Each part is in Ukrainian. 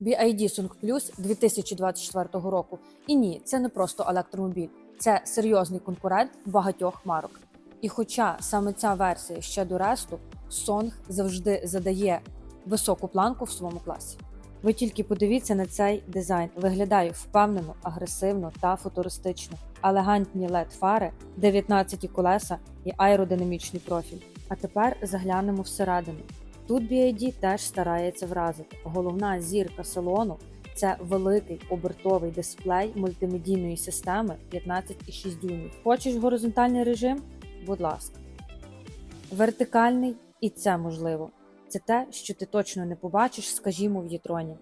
BID Sung Plus 2024 року. І ні, це не просто електромобіль, це серйозний конкурент багатьох марок. І хоча саме ця версія ще до ресту, Song завжди задає високу планку в своєму класі. Ви тільки подивіться на цей дизайн. Виглядає впевнено, агресивно та футуристично. Елегантні led фари, 19 колеса і аеродинамічний профіль. А тепер заглянемо всередину. Тут BID теж старається вразити. Головна зірка салону це великий обертовий дисплей мультимедійної системи 15,6 дюймів. Хочеш горизонтальний режим? Будь ласка. Вертикальний і це можливо. Це те, що ти точно не побачиш, скажімо, в Єтроні.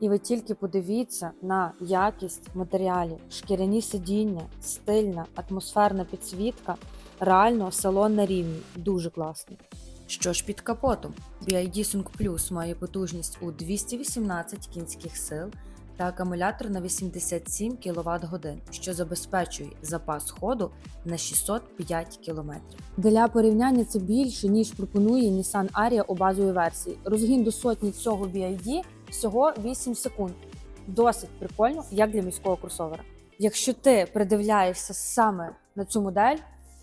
І ви тільки подивіться на якість матеріалів, шкіряні сидіння, стильна, атмосферна підсвітка, реально салон на рівні, дуже класний. Що ж під капотом? BID Sung Plus має потужність у 218 кінських сил та акумулятор на 87 кВт годин, що забезпечує запас ходу на 605 км. Для порівняння це більше ніж пропонує Nissan Ariya у базовій версії. Розгін до сотні цього BID всього 8 секунд. Досить прикольно, як для міського кросовера. Якщо ти придивляєшся саме на цю модель,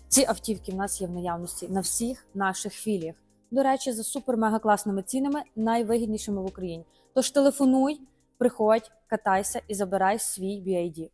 ці автівки в нас є в наявності на всіх наших філіях. До речі, за супер-мега класними цінами, найвигіднішими в Україні. Тож телефонуй, приходь, катайся і забирай свій BID.